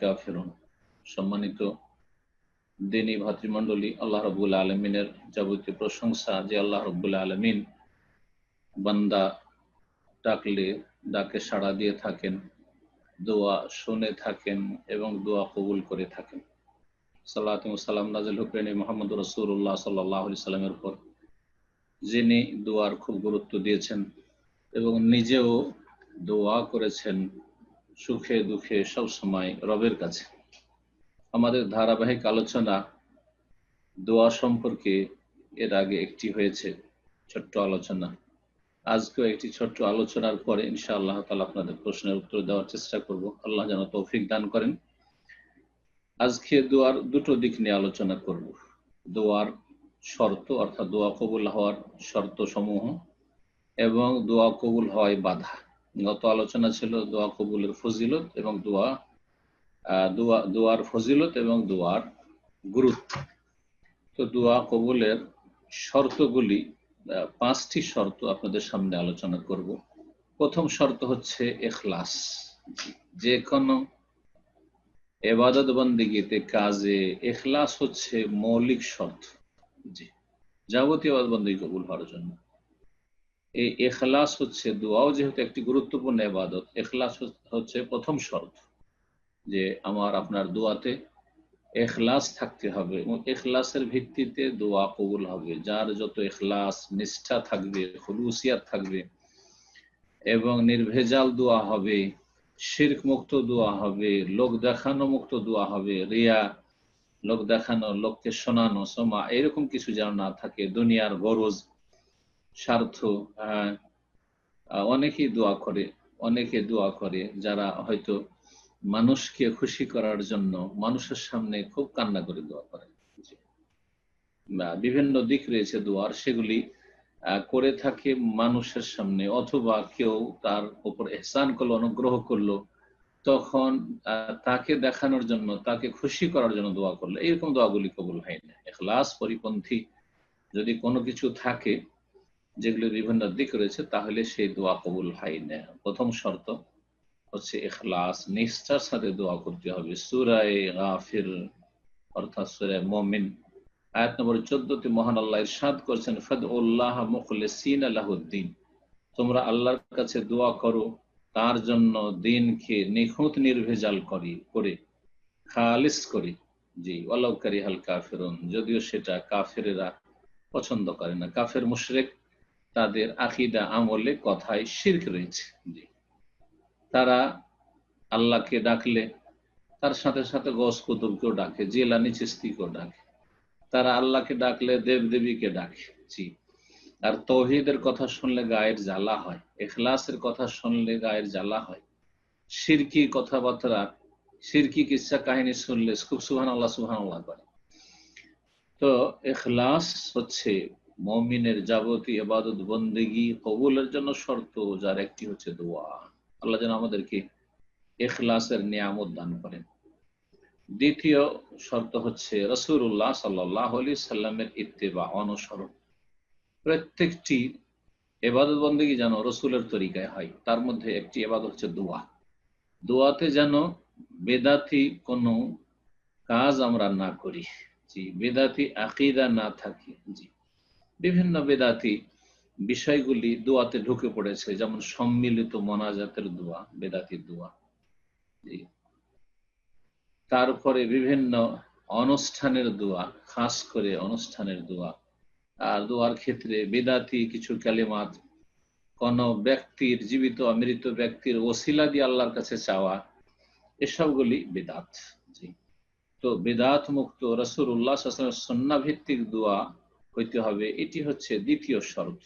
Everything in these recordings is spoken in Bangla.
কাফিরুন। সম্মানিত দিনী ভাতৃমণ্ডলী, আল্লাহ রবুল আলমিনের যাবতীয় প্রশংসা যে আল্লাহ রবুল আলমিন বান্দা ডাকলে, ডাকে সাড়া দিয়ে থাকেন, দোয়া শুনে থাকেন এবং দোয়া কবুল করে থাকেন। সাল্লাহ সাল্লাম নাজিল হুকেন মোহাম্মদ রসুল্লাহ সাল্লাহ সাল্লামের উপর, যিনি দোয়ার খুব গুরুত্ব দিয়েছেন এবং নিজেও দোয়া করেছেন সুখে দুঃখে সব সময় রবের কাছে। আমাদের ধারাবাহিক আলোচনা দোয়া সম্পর্কে এর আগে একটি হয়েছে ছোট্ট আলোচনা। আজকেও একটি ছোট্ট আলোচনার পরে ইনশা আল্লাহ তালা আপনাদের প্রশ্নের উত্তর দেওয়ার চেষ্টা করব। আল্লাহ যেন তৌফিক দান করেন। আজকে দোয়ার দুটো দিক নিয়ে আলোচনা করব। দোয়ার শর্ত অর্থাৎ দোয়া কবুল হওয়ার শর্ত সমূহ এবং দোয়া কবুল হওয়ায় বাধা। গত আলোচনা ছিল দোয়া কবুলের ফজিলত এবং দোয়া দোয়া, দোয়ার ফজিলত এবং দোয়ার গুরুত্ব। তো দোয়া কবুলের শর্তগুলি পাঁচটি শর্ত আপনাদের সামনে আলোচনা করব। প্রথম শর্ত হচ্ছে এখলাস। যে কোনো এবাদত বন্দিগিতে কাজে এখলাস হচ্ছে মৌলিক শর্ত। যাবতীয় বন্দি কবুল হওয়ার জন্য। এই এখলাস হচ্ছে দোয়াও যেহেতু একটি গুরুত্বপূর্ণ এবাদত এখলাস হচ্ছে প্রথম শর্ত যে আমার, আপনার দোয়াতে এখলাস থাকতে হবে এবং এখলাসের ভিত্তিতে দোয়া কবুল হবে। যার যত এখলাস, নিষ্ঠা থাকবে হলুসিয়াত থাকবে এবং নির্ভেজাল দোয়া হবে শির্ক মুক্ত দোয়া হবে, লোক দেখানো মুক্ত দোয়া হবে, রিয়া, লোক দেখানো, লোককে শোনানো, সোমা, এরকম কিছু যেন না থাকে, দুনিয়ার গরজ স্বার্থ অনেকেই দোয়া করে, অনেকে দোয়া করে যারা হয়তো মানুষকে খুশি করার জন্য মানুষের সামনে খুব কান্না করে দোয়া করে। বিভিন্ন দিক রয়েছে দোয়ার সেগুলি করে থাকে মানুষের সামনে, অথবা কেউ তার উপর এহসান করল, অনুগ্রহ করল, তখন তাকে দেখানোর জন্য, তাকে খুশি করার জন্য দোয়া করল। এইরকম দোয়াগুলি কবুল হয় না। এখলাস, পরিপন্থী যদি কোনো কিছু থাকে যেগুলো বিভিন্ন দিক রয়েছে, তাহলে সেই দোয়া কবুল হয় না। প্রথম শর্ত হচ্ছে এখলাস নিষ্ঠার সাথে দোয়া করতে হবে। সুরায় গাফির, অর্থাৎ সুরায় মমিন। আয়াত নম্বর চোদ্দতে মহান আল্লাহ ইরশাদ করছেন ফদ উল্লাহ মুখলিসিন আলাহুদ্দিন তোমরা আল্লাহর কাছে দোয়া করো, তার জন্য দিনকে নিখুঁত নির্ভেজাল করি, করে, খালিস করি। জি ওয়ালাউকারি হাল কাফেরুন। যদিও সেটা কাফেরেরা পছন্দ করে না। কাফের মুশরেক তাদের আকিদা আমলে কথায় শির্ক রয়েছে। তারা আল্লাহকে ডাকলে, তার সাথে সাথে গস কুতুবকেও ডাকে, জেলানি চিস্তিকেও ডাকে। তারা আল্লাহকে ডাকলে দেব দেবীকে ডাকে, জি। আর তৌহিদের কথা শুনলে গায়ের জ্বালা হয়, এখলাসের কথা শুনলে গায়ের জ্বালা হয়। সিরকি কথাবার্তা সিরকি কিসা কাহিনী শুনলে, খুব সুহান আল্লাহ সুহান আল্লাহ করে। তো এখলাস হচ্ছে মমিনের যাবতীয় এবাদত বন্দেগি, কবুলের জন্য শর্ত, যার একটি হচ্ছে দোয়া। আল্লাহ যেন আমাদেরকে এখলাসের নিয়ামত দান করেন। দ্বিতীয় শর্ত হচ্ছে রসুল্লাহ সাল্লাহ আলি সাল্লামের ইত্তেবা, অনুসরণ। প্রত্যেকটি এবাদত বন্দেগি যেন রসুলের তরিকায় হয়, তার মধ্যে একটি এবাদত হচ্ছে দোয়া। দোয়াতে যেন বেদাতি কোনো কাজ আমরা না করি। জি, বেদাতি আকিদা না থাকে। জি। বিভিন্ন বেদাতি বিষয়গুলি দোয়াতে ঢুকে পড়েছে, যেমন সম্মিলিত মনাজাতের দোয়া বেদাতির দোয়া। তারপরে বিভিন্ন অনুষ্ঠানের দোয়া, খাস করে অনুষ্ঠানের দোয়া। আর দোয়ার ক্ষেত্রে বেদাতি কিছু কালেমাত, কোন ব্যক্তির, জীবিত মৃত ব্যক্তির ওসিলা দিয়ে আল্লাহর কাছে চাওয়া, এসবগুলি বেদাত। জি। তো বেদাত মুক্ত রসুর উল্লাহ সন্না ভিত্তিক দোয়া হইতে হবে, এটি হচ্ছে দ্বিতীয় শর্ত।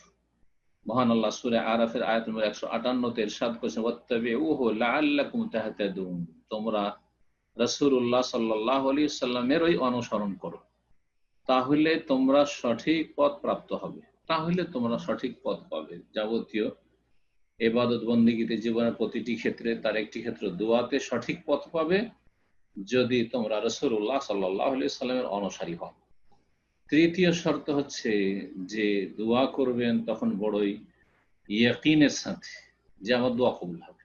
মহান আল্লাহ সুরে আরাফের আয়াত নম্বর একশো আটান্নতে এরশাদ করেছেন, ওয়াত্তাবিউহু লাআল্লাকুম তাহতাদুন। তোমরা রাসূলুল্লাহ সাল্লাল্লাহু সাল্লামের ওই অনুসরণ করো। তাহলে তোমরা সঠিক পথ প্রাপ্ত হবে। তাহলে তোমরা সঠিক পথ পাবে। যাবতীয় এবাদত বন্দীগীতে জীবনের প্রতিটি ক্ষেত্রে তার একটি ক্ষেত্রে দোয়াতে সঠিক পথ পাবে, যদি তোমরা রসুল্লাহ সাল্লাহ সাল্লামের অনুসারী হও। তৃতীয় শর্ত হচ্ছে যে দোয়া করবেন তখন বড়ই ইয়াকিনের সাথে, যে আমার দোয়া কবুল হবে।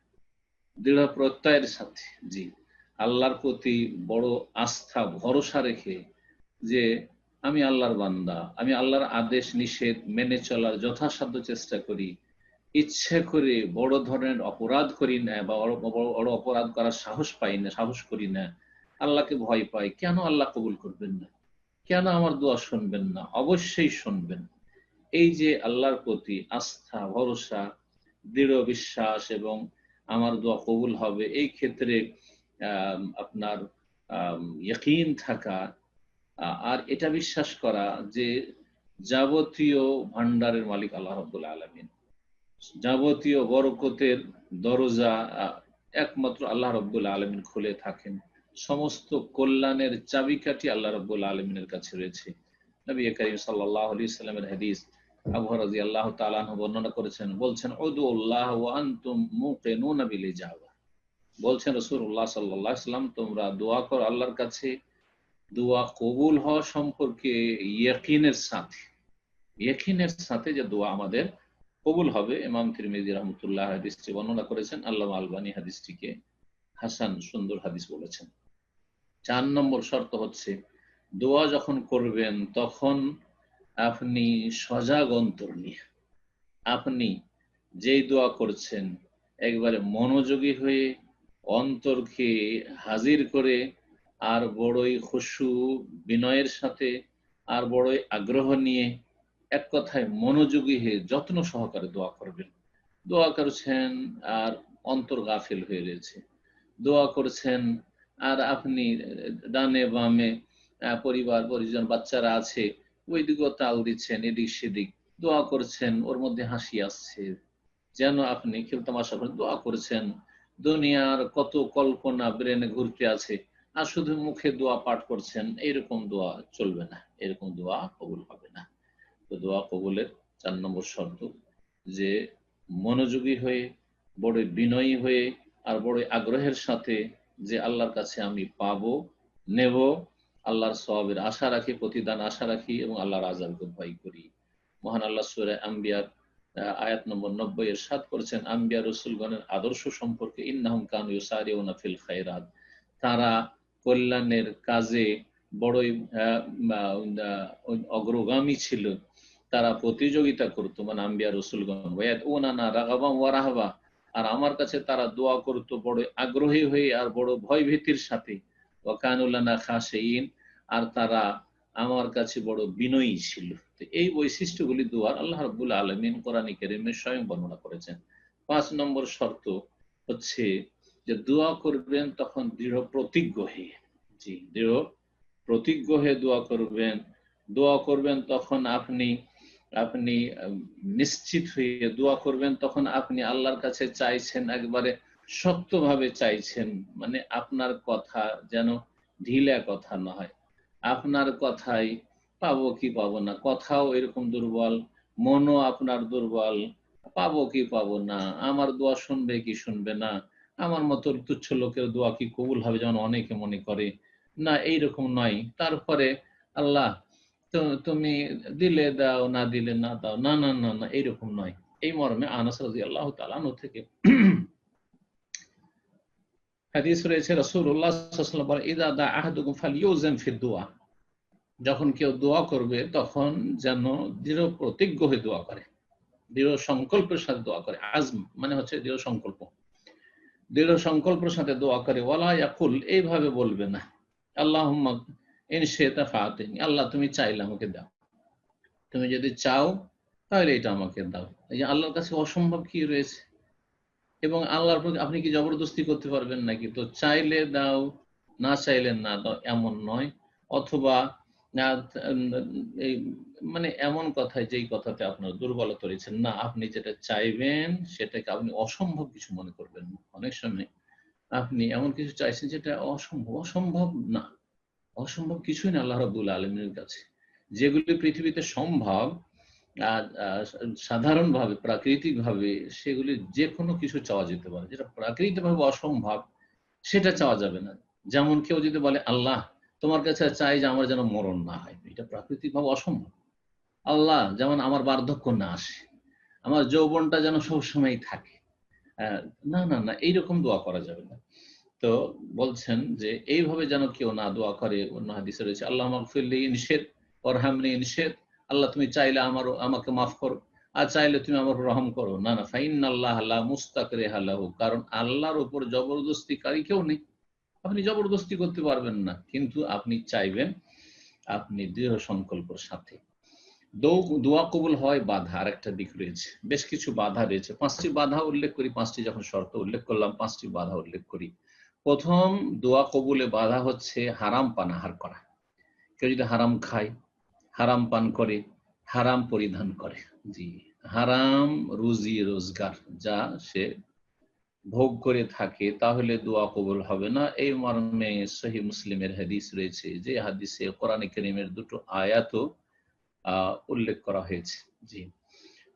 দৃঢ় প্রত্যয়ের সাথে, জি। আল্লাহর প্রতি বড় আস্থা, ভরসা রেখে যে আমি আল্লাহর বান্দা, আমি আল্লাহর আদেশ, নিষেধ মেনে চলার যথাসাধ্য চেষ্টা করি, ইচ্ছে করে বড় ধরনের অপরাধ করি না বা বড় অপরাধ করার সাহস পাই না, সাহস করি না, আল্লাহকে ভয় পাই, কেন আল্লাহ কবুল করবেন না? কেন আমার দোয়া শুনবেন না? অবশ্যই শুনবেন। এই যে আল্লাহর প্রতি আস্থা, ভরসা, দৃঢ় বিশ্বাস এবং আমার দোয়া কবুল হবে, এই ক্ষেত্রে আপনার থাকা আর এটা বিশ্বাস করা যে যাবতীয় ভান্ডারের মালিক আল্লাহ রব্বুল আলমিন। যাবতীয় বরকতের দরজা একমাত্র আল্লাহ রব্বুল আলমিন খুলে থাকেন। সমস্ত কল্যাণের চাবিকাঠি আল্লাহ রব্বুল আলমিনের কাছে রয়েছে। নবী করিম সাল্লাহ আলি সাল্লামের হাদিস আবু রাজি আল্লাহ তালাহ বর্ণনা করেছেন, বলছেন বলছেন রসুল্লাহ সাল্লাহ সাল্লাম, তোমরা দোয়া কর আল্লাহর কাছে। দোয়া কবুল হওয়া সম্পর্কে ইয়কিনের সাথে ইয়কিনের সাথে যে দোয়া আমাদের কবুল হবে। ইমাম তিরমিজি রহমতুল্লাহ হাদিসটি বর্ণনা করেছেন আল্লাহ আলবানী হাদিসটিকে হাসান সুন্দর হাদিস বলেছেন। চার নম্বর শর্ত হচ্ছে, দোয়া যখন করবেন তখন আপনি সজাগ অন্তর নিয়ে। আপনি যেই দোয়া করছেন, একবারে মনোযোগী হয়ে অন্তরকে হাজির করে আর বড়ই খুশু বিনয়ের সাথে আর বড়ই আগ্রহ নিয়ে এক কথায় মনোযোগী হয়ে যত্ন সহকারে দোয়া করবেন। দোয়া করছেন আর অন্তর গাফিল হয়ে রয়েছে। দোয়া করছেন আর আপনি ডানে বামে পরিবার, পরিজন, বাচ্চারা আছে, ওই দিকেও তাল দিচ্ছেন, এদিক সেদিক। দোয়া করছেন, ওর মধ্যে হাসি আসছে। যেন আপনি কেউ তামাশা করেন, দোয়া করছেন। দুনিয়ার কত কল্পনা ব্রেনে ঘুরতে আছে, আর শুধু মুখে দোয়া পাঠ করছেন, এরকম দোয়া চলবে না, এরকম দোয়া কবুল হবে না। তো দোয়া কবুলের চার নম্বর শর্ত, যে মনোযোগী হয়ে বড় বিনয়ী হয়ে, আর বড় আগ্রহের সাথে যে আল্লাহর কাছে আমি পাব, নেব, আল্লাহর সবের আশা রাখি, প্রতিদান আশা রাখি এবং আল্লাহর আজাবকে ভয় করি। মহান আল্লাহ সুরে আম্বিয়ার আয়াত নম্বর নব্বই এর সাত করেছেন, আম্বিয়া রসুলগণের আদর্শ সম্পর্কে ইন্নাহম কান ইউসারি ফিল খায়রাত। তারা কল্যাণের কাজে বড়ই অগ্রগামী ছিল। তারা প্রতিযোগিতা করতো মানে আম্বিয়া রসুলগণ ও না না রাগাবা ওয়ারাহাবা আর আমার কাছে তারা দোয়া করতো, বড় আগ্রহী হয়ে আর বড় ভয় ভীতির সাথে। ওয়াকানুল্লানা খাসেইন আর তারা আমার কাছে বড় বিনয়ী ছিল। এই বৈশিষ্ট্যগুলি দোয়ার আল্লাহ রবুল আলমিন কোরআন কেরিমের স্বয়ং বর্ণনা করেছেন। পাঁচ নম্বর শর্ত হচ্ছে যে দোয়া করবেন তখন দৃঢ় প্রতিজ্ঞ হয়ে। জি, দৃঢ় প্রতিজ্ঞ হয়ে দোয়া করবেন। দোয়া করবেন তখন আপনি আপনি নিশ্চিত হয়ে দোয়া করবেন, তখন আপনি আল্লাহর কাছে চাইছেন, একবারে শক্তভাবে চাইছেন। মানে আপনার কথা যেন ঢিলা কথা না হয় আপনার কথাই পাবো কি পাবো না, কথাও এরকম দুর্বল, মনও আপনার দুর্বল, পাবো কি পাবো না, আমার দোয়া শুনবে কি শুনবে না, আমার মতো তুচ্ছ লোকের দোয়া কি কবুল হবে যেমন অনেকে মনে করে। না, এইরকম নয়। তারপরে আল্লাহ তুমি দিলে দাও, না দিলে না দাও, না না না না এইরকম নয়। এই মর্মে আনাস রাজি আল্লাহ তালানো থেকে হাদিস রয়েছে রসুল্লাহ ইদা দা আহাদুকুম যখন কেউ দোয়া করবে, তখন যেন দৃঢ় প্রতিজ্ঞ হয়ে দোয়া করে, দৃঢ় সংকল্পের সাথে দোয়া করে, আজম মানে হচ্ছে দৃঢ় সংকল্প। দৃঢ় সংকল্পের সাথে দোয়া করে, ওয়ালা ইয়াকুল, এইভাবে বলবে না। আল্লাহ আল্লাহ তুমি চাইলে আমাকে দাও। তুমি যদি চাও, তাহলে এটা আমাকে দাও। এই যে আল্লাহর কাছে অসম্ভব কি রয়েছে? এবং আল্লাহর প্রতি আপনি কি জবরদস্তি করতে পারবেন নাকি? তো চাইলে দাও, না চাইলে না দাও, এমন নয়। অথবা মানে এমন কথায় যেই কথাতে আপনার দুর্বলতা রয়েছে, না, আপনি যেটা চাইবেন, সেটাকে আপনি অসম্ভব কিছু মনে করবেন। অনেক সময় আপনি এমন কিছু চাইছেন, যেটা অসম্ভব অসম্ভব না। অসম্ভব কিছুই না আল্লাহ রবুল আলমীর কাছে। যেগুলি পৃথিবীতে সম্ভব সাধারণভাবে প্রাকৃতিক ভাবে সেগুলি যে কোনো কিছু চাওয়া যেতে পারে। যেটা প্রাকৃতিক ভাবে অসম্ভব, সেটা চাওয়া যাবে না। যেমন কেউ যদি বলে, আল্লাহ, তোমার কাছে চাই যে আমার যেন মরণ না হয়। এটা প্রাকৃতিক ভাবে অসম্ভব। আল্লাহ যেমন আমার বার্ধক্য না আসে, আমার যৌবনটা যেন সবসময় থাকে। না না না, এইরকম দোয়া করা যাবে না। তো বলছেন যে, এইভাবে যেন কেউ না দোয়া করে। অন্য হাদিসে রয়েছে, আল্লাহ মকফিল্লি নিষেধ অরহামনি নিষেধ। আল্লাহ তুমি চাইলে আমার আমাকে মাফ করো, আর চাইলে তুমি আমার রহম করো। না না ফাইন আল্লাহ আল্লাহ মুস্তাক রেহালাহু কারণ আল্লাহর উপর জবরদস্তিকারী কেউ নেই। আপনি জবরদস্তি করতে পারবেন না, কিন্তু আপনি চাইবেন আপনি দৃঢ় সংকল্পের সাথে। দোয়া কবুল হয় বাধা আর একটা দিক রয়েছে। বেশ কিছু বাধা রয়েছে। পাঁচটি বাধা উল্লেখ করি, পাঁচটি যখন শর্ত উল্লেখ করলাম, পাঁচটি বাধা উল্লেখ করি। প্রথম দোয়া কবুলে বাধা হচ্ছে হারাম পানাহার করা। কেউ যদি হারাম খায়, হারাম পান করে, হারাম পরিধান করে। জি, হারাম রুজি, রোজগার যা সে ভোগ করে থাকে, তাহলে দোয়া কবুল হবে না। এই মর্মে সহি মুসলিমের হাদিস রয়েছে যে, হাদিসে কোরআন করিমের দুটো আয়াত উল্লেখ করা হয়েছে। জি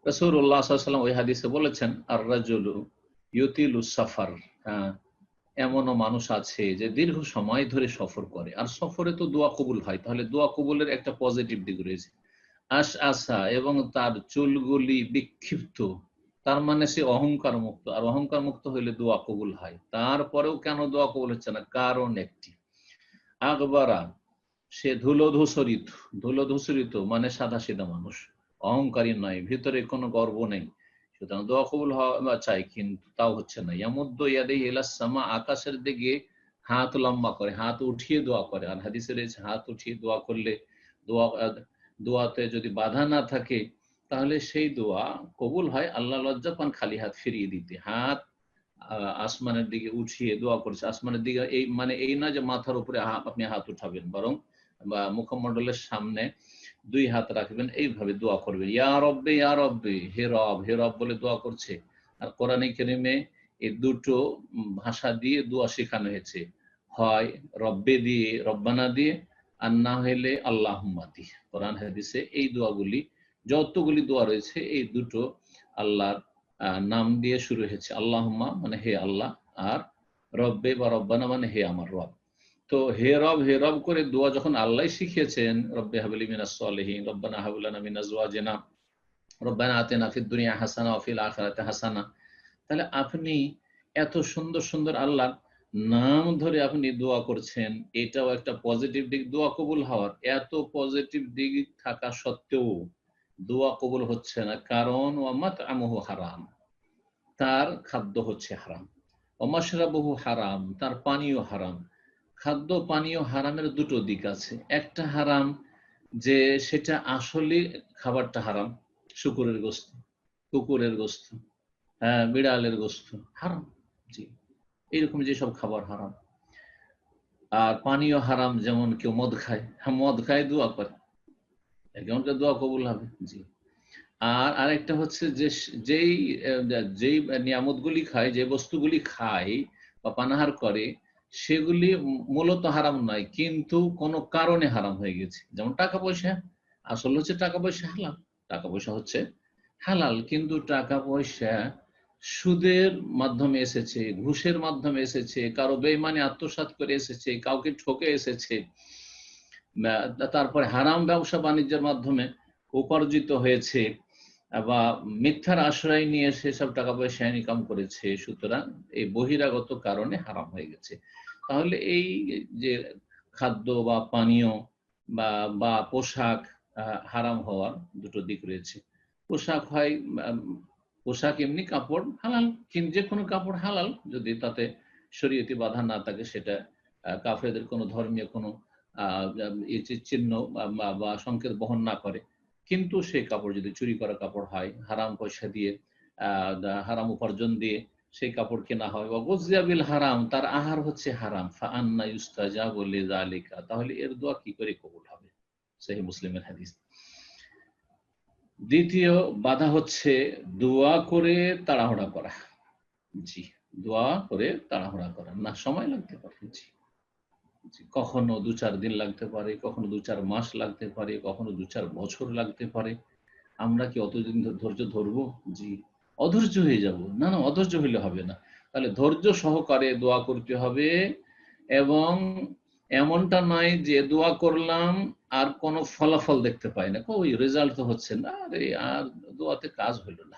রসুল্লাহাম ওই হাদিসে বলেছেন আর রাজুল ইউতিল সাফার। হ্যাঁ এমনও মানুষ আছে যে দীর্ঘ সময় ধরে সফর করে। আর সফরে তো দোয়া কবুল হয়। তাহলে দোয়া কবুলের একটা পজিটিভ দিক রয়েছে। আশ আশা এবং তার চুলগুলি বিক্ষিপ্ত। তার মানে সে অহংকার মুক্ত আর অহংকার মুক্ত হইলে দোয়া কবুল হয়। তারপরেও কেন দোয়া কবুল হচ্ছে না? কারণ একটি। আকবরা, সে ধুলো ধূসরিত ধুলো ধূসরিত মানে সাদা সিধা মানুষ। অহংকারী নয়। ভিতরে কোনো গর্ব নেই। সুতরাং দোয়া কবুল হওয়া চাই, কিন্তু তাও হচ্ছে না। ইয়ামুদ্দ ইয়াদে ইলাসামা আকাশের দিকে হাত লম্বা করে, হাত উঠিয়ে দোয়া করে। আর হাদিসে রয়েছে, হাত উঠিয়ে দোয়া করলে দোয়া, দোয়াতে যদি বাধা না থাকে, তাহলে সেই দোয়া কবুল হয়, আল্লাহ লজ্জা পান খালি হাত ফিরিয়ে দিতে। হাত আসমানের দিকে উঠিয়ে দোয়া করছে। আসমানের দিকে এই মানে এই না যে মাথার উপরে আপনি হাত উঠাবেন, বরং বা মুখমণ্ডলের সামনে দুই হাত রাখবেন, এইভাবে দোয়া করবেন। ইয়া রব্বে ইয়া রব্বে, হে রব হে রব বলে দোয়া করছে। আর কোরআন কেরিমে এই দুটো ভাষা দিয়ে দোয়া শেখানো হয়েছে। হয় রব্বে দিয়ে, রব্বানা দিয়ে, আর না হইলে আল্লাহম্মা দিয়ে। কোরআন, হাদিসে এই দোয়াগুলি, যতগুলি দোয়া রয়েছে, এই দুটো আল্লাহর নাম দিয়ে শুরু হয়েছে। আল্লাহম্মা মানে হে আল্লাহ, আর রব্বে বা রব্বানা মানে হে আমার রব। তো হে রব হে রব করে দোয়া যখন আল্লাহ শিখিয়েছেন, রব্বে হাবলি মিনাস রব্বানা হাবুলানা মিনাজ ওয়াজিনা, রব্বানা আতেনা ফিদ দুনিয়া হাসানা অফিল আখরাতে হাসানা। তাহলে আপনি এত সুন্দর সুন্দর আল্লাহ নাম ধরে আপনি দোয়া করছেন, এটাও একটা পজিটিভ দিক, দোয়া কবুল হওয়ার। এত পজিটিভ দিক থাকা সত্ত্বেও দোয়া কবুল হচ্ছে না, কারণ ওয়ামাত আমহু হারাম, তার খাদ্য হচ্ছে হারাম। অমাশরাবহু হারাম, তার পানীয় হারাম। খাদ্য পানীয় হারামের দুটো দিক আছে। একটা হারাম যে সেটা আসলে খাবারটা হারাম, শুকুরের গোস্ত, কুকুরের গোস্ত হ্যাঁ বিড়ালের গোস্ত, হারাম, জি। এইরকম যেসব খাবার হারাম। আর পানীয় হারাম যেমন কেউ মদ খায় হ্যাঁ মদ খায় দোয়া করে। এমনটা দোয়া কবুল হবে, জি। আর আরেকটা হচ্ছে যে যেই যেই নিয়ামতগুলি খায়, যে বস্তুগুলি খায় বা পানাহার করে সেগুলি মূলত হারাম নয়, কিন্তু কোনো কারণে হারাম হয়ে গেছে। যেমন টাকা পয়সা, আসল হচ্ছে টাকা পয়সা হালাল। টাকা পয়সা হচ্ছে হালাল, কিন্তু টাকা পয়সা সুদের মাধ্যমে এসেছে, ঘুষের মাধ্যমে এসেছে, কারও বেইমানে আত্মসাত করে এসেছে, কাউকে ঠকে এসেছে তারপরে হারাম ব্যবসা বাণিজ্যের মাধ্যমে উপার্জিত হয়েছে। বা মিথ্যার আশ্রয় নিয়ে সেসব টাকা পয়সা ইনকাম করেছে, সুতরাং এই বহিরাগত কারণে হারাম হয়ে গেছে। তাহলে এই যে খাদ্য বা পানীয় বা বা পোশাক হারাম হওয়ার দুটো দিক রয়েছে। পোশাক হয় পোশাক এমনি কাপড় হালাল যে কোনো কাপড় হালাল, যদি তাতে শরীয়তি বাধা না থাকে সেটা কাফেরদের কোনো ধর্মীয় কোনো চিহ্ন বা সংকেত বহন না করে। কিন্তু সেই কাপড় যদি চুরি করা কাপড় হয়, হারাম পয়সা দিয়ে হারাম উপার্জন দিয়ে সেই কাপড় কেনা হয় বা গজিয়াবিল হারাম, তার আহার হচ্ছে হারাম ফান্না ইউস্তাজা বলে জালিকা তাহলে এর দোয়া কি করে কবুল হবে? সেই মুসলিমের হাদিস। দ্বিতীয় বাধা হচ্ছে দোয়া করে তাড়াহুড়া করা। জি, দোয়া করে তাড়াহুড়া করা। না, সময় লাগতে পারে। জি। কখনো দু চার দিন লাগতে পারে, কখনো দু চার মাস লাগতে পারে, কখনো দু চার বছর লাগতে পারে। আমরা কি অতদিন ধৈর্য ধরবো? জি। অধৈর্য হয়ে যাব। না না, অধৈর্য হইলে হবে না। তাহলে ধৈর্য সহকারে দোয়া করতে হবে এবং এমনটা নয় যে দোয়া করলাম আর কোনো ফলাফল দেখতে পাই না। ওই রেজাল্ট তো হচ্ছে না। আরে আর দোয়াতে কাজ হইল না।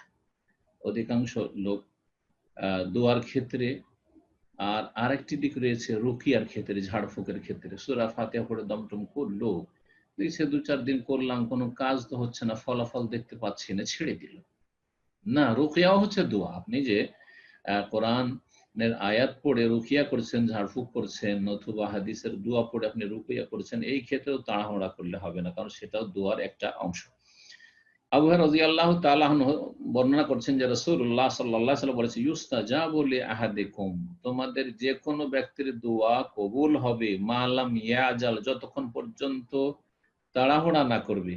অধিকাংশ লোক দোয়ার ক্ষেত্রে আর আরেকটি দিক রয়েছে রুকিয়ার ক্ষেত্রে, ঝাড়ফুকের ক্ষেত্রে। সুরা ফাতিয়া পড়ে দমটম করল দেখছে দু চার দিন করলাম, কোনো কাজ তো হচ্ছে না, ফলাফল দেখতে পাচ্ছি না, ছেড়ে দিল। না, রুকিয়াও হচ্ছে দোয়া। আপনি যে কোরআন আয়াত পড়ে রুকিয়া করছেন, ঝাড়ফুক করছেন অথবা হাদিসের দোয়া পড়ে আপনি রুকিয়া করছেন, এই ক্ষেত্রেও তাড়াহুড়া করলে হবে না, কারণ সেটাও দোয়ার একটা অংশ। আবু রাজি আল্লাহ তালাহ বর্ণনা করছেন যে রসুল্লাহ সাল্লাহ সাল্লাম বলেছে ইউস্তা যা বলে আহাদে কুম তোমাদের যে কোনো ব্যক্তির দোয়া কবুল হবে মালাম ইয়াজাল যতক্ষণ পর্যন্ত তাড়াহুড়া না করবে।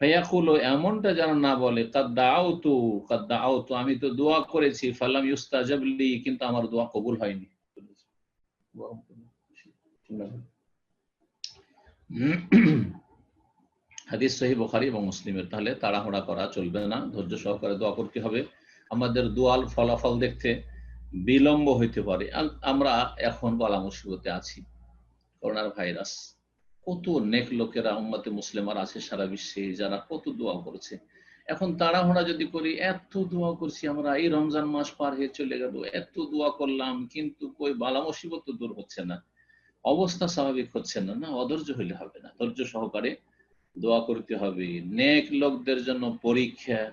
ফায়াকুলো এমনটা যেন না বলে কাদ্দাও তু কাদ্দাও তু আমি তো দোয়া করেছি ফালাম ইউস্তাজাবলি কিন্তু আমার দোয়া কবুল হয়নি। হাদিস সহি বখারি এবং মুসলিমের, তাহলে তাড়াহুড়া করা চলবে না, ধৈর্য সহকারে দোয়া করতে হবে। আমাদের দোয়াল ফলাফল দেখতে বিলম্ব হইতে পারে। আমরা এখন বলা মুসিবতে আছি। করোনার ভাইরাস, কত নেক লোকেরা উম্মতে মুসলিমার আছে সারা বিশ্বে, যারা কত দোয়া করছে। এখন তাড়াহুড়া যদি করি, এত দোয়া করছি আমরা, এই রমজান মাস পার হয়ে চলে গেল, এত দোয়া করলাম, কিন্তু কই বালা মুসিবত দূর হচ্ছে না। অবস্থা স্বাভাবিক হচ্ছে না না, অধৈর্য হইলে হবে না। ধৈর্য সহকারে দোয়া করতে হবে। নেক লোকদের জন্য পরীক্ষা।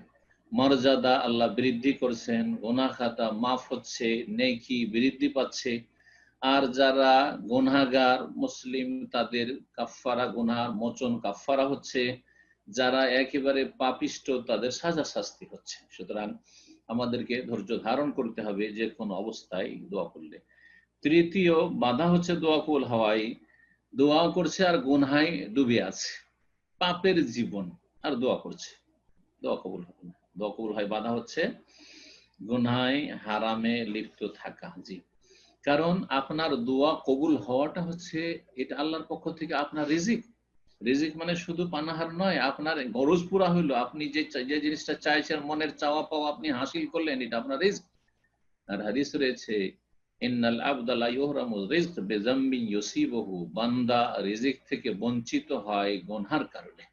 মর্যাদা আল্লাহ বৃদ্ধি করছেন গোনা খাতা মাফ হচ্ছে, নেকি বৃদ্ধি পাচ্ছে। আর যারা গুনাগার মুসলিম, তাদের কাফারা গুনার মোচন কাফারা হচ্ছে। যারা একেবারে পাপিষ্ট, তাদের সাজা শাস্তি হচ্ছে। সুতরাং আমাদেরকে ধৈর্য ধারণ করতে হবে যে কোনো অবস্থায় দোয়া করলে। তৃতীয় বাধা হচ্ছে দোয়া কবুল হওয়াই। দোয়া করছে আর গুনহাই ডুবে আছে। পাপের জীবন। আর দোয়া করছে। দোয়া কবুল হবে না। দোয়া কবুল হয় বাধা হচ্ছে গুনহাই হারামে লিপ্ত থাকা। জি। কারণ আপনার দোয়া কবুল হওয়াটা হচ্ছে এটা আল্লাহর পক্ষ থেকে আপনার রিজিক। রিজিক মানে শুধু পানাহার নয়, আপনার গরজ পুরা হইল। আপনি যে যে জিনিসটা চাইছেন, মনের চাওয়া পাওয়া আপনি হাসিল করলেন, এটা আপনার রিস্ক আর হাদিস রয়েছে ইন্নাল রিজক ইউসিবহু, বান্দা রিজিক থেকে বঞ্চিত হয় গনহার কারণে।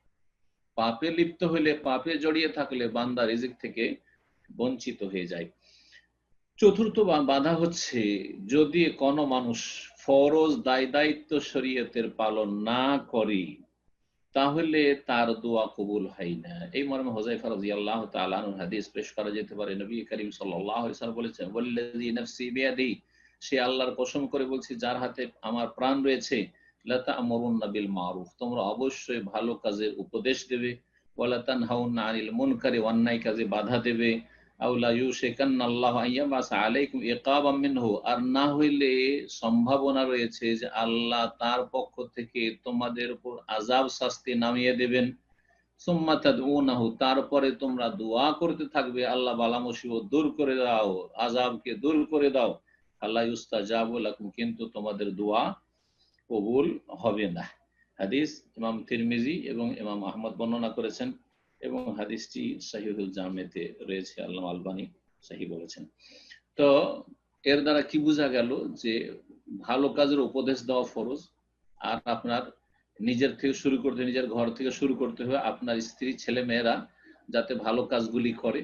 পাপে লিপ্ত হইলে পাপে জড়িয়ে থাকলে বান্দা রিজিক থেকে বঞ্চিত হয়ে যায়। চতুর্থ বাধা হচ্ছে, যদি কোনো মানুষ ফরজ দায় দায়িত্ব শরীয়তের পালন না করে, তাহলে তার দোয়া কবুল হয় না। এই মর্মে হোজাইফা রাদিয়াল্লাহু তাআলা আনহু হাদিস পেশ করা যেতে পারে। নবী করিম ওয়াসাল্লাম বলেছেন, ওয়াল্লাযী নাফসি বিয়াদি সে আল্লাহর কসম করে বলছি, যার হাতে আমার প্রাণ রয়েছে লাতা আমরুন্না বিল মারুফ, তোমরা অবশ্যই ভালো কাজের উপদেশ দেবে। ওয়ালা তানহাউন্না আনিল মুনকারি, অন্যায় কাজে বাধা দেবে। আর না হইলে সম্ভাবনা রয়েছে যে আল্লাহ তার পক্ষ থেকে তোমাদের উপর আযাব শাস্তি নামিয়ে দেবেন। তারপরে তোমরা দোয়া করতে থাকবে। আল্লাহ বালা মুসিবত দূর করে দাও, আযাবকে দূর করে দাও। আল্লাহ ইউস্তাজাবু লাকুম, কিন্তু তোমাদের দোয়া কবুল হবে না। হাদিস ইমাম তিরমিজি এবং ইমাম আহমদ বর্ণনা করেছেন এবং হাদিসটি সাহিহুল জামেতে রয়েছে, আল্লাহ আলবানী সাহি বলেছেন। তো এর দ্বারা কি বোঝা গেল যে ভালো কাজের উপদেশ দেওয়া ফরজ, আর আপনার নিজের থেকে শুরু করতে, নিজের ঘর থেকে শুরু করতে হবে, আপনার স্ত্রী, ছেলে, মেয়েরা যাতে ভালো কাজগুলি করে।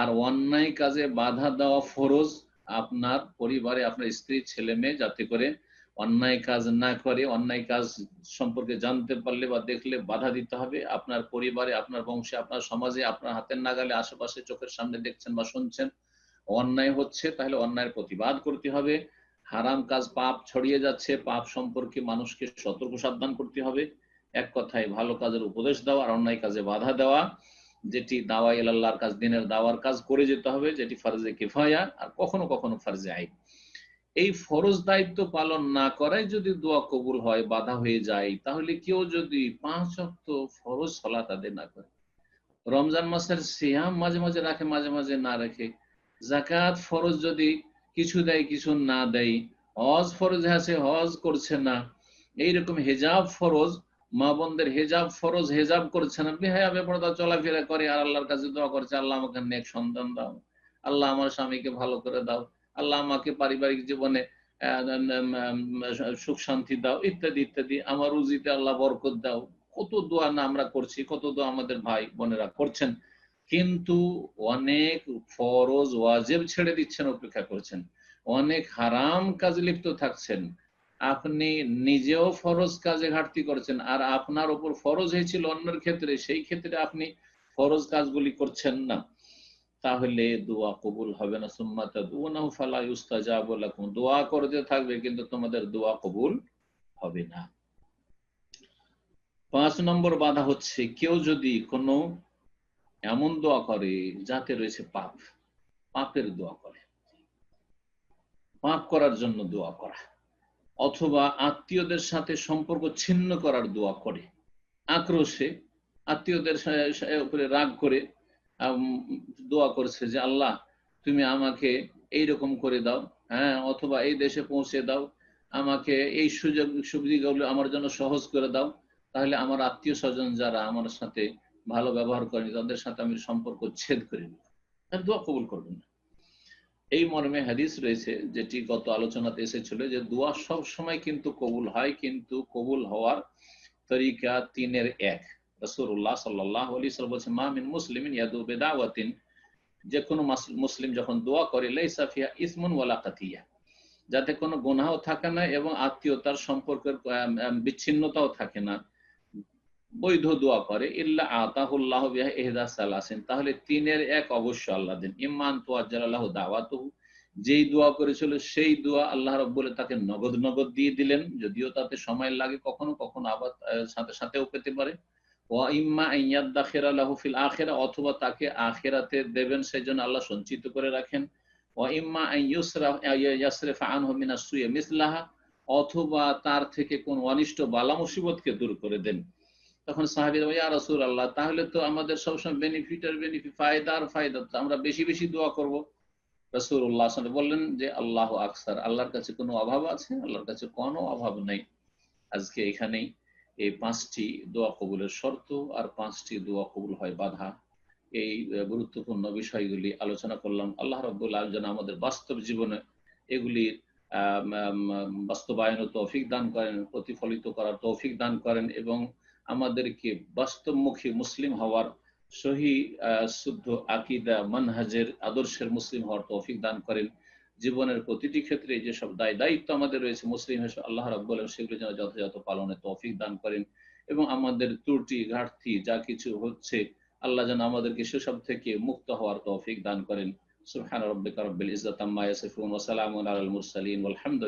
আর অন্যায় কাজে বাধা দেওয়া ফরজ আপনার পরিবারে আপনার স্ত্রী, ছেলে, মেয়ে যাতে করে অন্যায় কাজ না করে, অন্যায় কাজ সম্পর্কে জানতে পারলে বা দেখলে বাধা দিতে হবে। আপনার পরিবারে, আপনার বংশে, আপনার সমাজে, আপনার হাতের নাগালে, আশেপাশে, চোখের সামনে দেখছেন বা শুনছেন, অন্যায় হচ্ছে, তাহলে অন্যায়ের প্রতিবাদ করতে হবে। হারাম কাজ পাপ ছড়িয়ে যাচ্ছে, পাপ সম্পর্কে মানুষকে সতর্ক সাবধান করতে হবে। এক কথায় ভালো কাজের উপদেশ দেওয়া আর অন্যায় কাজে বাধা দেওয়া। যেটি দাওয়া আল্লাহর কাজ, দিনের দাওয়ার কাজ করে যেতে হবে, যেটি ফার্জে কিফায়া আর কখনো কখনো ফার্জে আইন। এই ফরজ দায়িত্ব পালন না করাই যদি দোয়া কবুল হয়, বাধা হয়ে যায়, তাহলে কেউ যদি পাঁচ অক্ত ফরজ সলা তাদের না করে। রমজান মাসের সিয়াম মাঝে মাঝে রাখে, মাঝে মাঝে না রাখে। জাকাত ফরজ যদি কিছু দেয়, কিছু না দেয়, হজ ফরজ আছে, হজ করছে না, এইরকম হেজাব ফরজ মা বোনদের হেজাব, ফরজ হেজাব করছে না বেহায়া বেপরদা চলাফেরা করে, আর আল্লাহর কাছে দোয়া করছে, আল্লাহ আমাকে নেক সন্তান দাও। আল্লাহ আমার স্বামীকে ভালো করে দাও। আল্লাহ আমাকে পারিবারিক জীবনে সুখ শান্তি দাও, ইত্যাদি ইত্যাদি। আমার রুজিতে আল্লাহ বরকত দাও। কত দোয়া না আমরা করছি, কত দোয়া আমাদের ভাই বোনেরা করছেন। কিন্তু অনেক ফরজ, ওয়াজেব ছেড়ে দিচ্ছেন, অপেক্ষা করছেন। অনেক হারাম কাজে লিপ্ত থাকছেন। আপনি নিজেও ফরজ কাজে ঘাটতি করছেন, আর আপনার উপর ফরজ হয়েছিল অন্যের ক্ষেত্রে, সেই ক্ষেত্রে আপনি ফরজ কাজগুলি করছেন না। তাহলে দোয়া কবুল হবে না। সুম্মাতা দুনাহু ফালা ইউস্তাজাবু লাকুম। দোয়া করতে থাকবে, কিন্তু তোমাদের দোয়া কবুল হবে না। পাঁচ নম্বর বাধা হচ্ছে, কেউ যদি কোনো এমন দোয়া করে যাতে রয়েছে পাপ, পাপের দোয়া করে। পাপ করার জন্য দোয়া করা। অথবা আত্মীয়দের সাথে সম্পর্ক ছিন্ন করার দোয়া করে। আক্রোশে আত্মীয়দের উপরে রাগ করে দোয়া করছে যে, আল্লাহ, তুমি আমাকে এই রকম করে দাও হ্যাঁ অথবা এই দেশে পৌঁছে দাও, আমাকে এই সুযোগ সুবিধাগুলো আমার জন্য সহজ করে দাও, তাহলে আমার আত্মীয় স্বজন যারা আমার সাথে ভালো ব্যবহার করেনি, তাদের সাথে আমি সম্পর্ক ছেদ করে দোয়া কবুল করবেন না। এই মর্মে হাদিস রয়েছে, যেটি গত আলোচনাতে এসেছিল যে দোয়া সব সময় কিন্তু কবুল হয়, কিন্তু কবুল হওয়ার তরিকা তিনের এক। রসুল্লাহ সাল্লাহ আলি সাল বলছে মা মুসলিমিন ইয়াদু বেদাওয়াতিন। যে কোনো মুসলিম যখন দোয়া করে লাইসাফিয়া ইসমুন ওয়ালা কাতিয়া। যাতে কোনো গুনাহ থাকে না এবং আত্মীয়তার সম্পর্কের বিচ্ছিন্নতাও থাকে না। বৈধ দোয়া করে, ইল্লা আতাহুল্লাহ বিহা এহদা সালাসিন। তাহলে তিনের এক অবশ্য আল্লাহ দিন। ইমান তোয়াজ্জালাহ দাওয়াতহু। যেই দোয়া করেছিল, সেই দোয়া আল্লাহ রব্বুলে তাকে নগদ নগদ দিয়ে দিলেন। যদিও তাতে সময় লাগে, কখনো কখনো আবার সাথে সাথেও পেতে পারে। অথবা তাকে আখেরাতে দেবেন সেই জন্য আল্লাহ সঞ্চিত করে রাখেন। অথবা তার থেকে কোন অনিষ্ট, বালা মুসিবতকে দূর করে দেন। তখন সাহাবির ইয়া রাসূল আল্লাহ তাহলে তো আমাদের সবসময় বেনিফিট আর বেনিফিট ফায়দা আর ফায়দা আমরা বেশি বেশি দোয়া করব। রাসূলুল্লাহ বললেন যে, আল্লাহ আকসার, আল্লাহর কাছে কোনো অভাব আছে? আল্লাহর কাছে কোনো অভাব নেই। আজকে এখানেই এই পাঁচটি দোয়া কবুলের শর্ত আর পাঁচটি দোয়া কবুল হয় বাধা। এই গুরুত্বপূর্ণ বিষয়গুলি আলোচনা করলাম। আল্লাহ রব্বুল্লাহ যেন আমাদের বাস্তব জীবনে এগুলির বাস্তবায়ন তৌফিক দান করেন, প্রতিফলিত করার তৌফিক দান করেন এবং আমাদেরকে বাস্তবমুখী মুসলিম হওয়ার সহি শুদ্ধ আকিদা, মানহাজের আদর্শের মুসলিম হওয়ার তৌফিক দান করেন। জীবনের প্রতিটি ক্ষেত্রে যেসব দায়, দায়িত্ব আমাদের রয়েছে মুসলিম হিসেবে আল্লাহ রাব্বুল সেগুলো যেন যথাযথ পালনে তৌফিক দান করেন এবং আমাদের ত্রুটি, ঘাটতি, যা কিছু হচ্ছে, আল্লাহ যেন আমাদেরকে সেসব থেকে মুক্ত হওয়ার তৌফিক দান করেন। সুবহান রাব্বিকা রাব্বিল ইজ্জাতি আম্মা ইয়াসিফুন ওয়া সালামুন আলাল মুরসালিন। ওয়ালহামদুলিল্লাহ।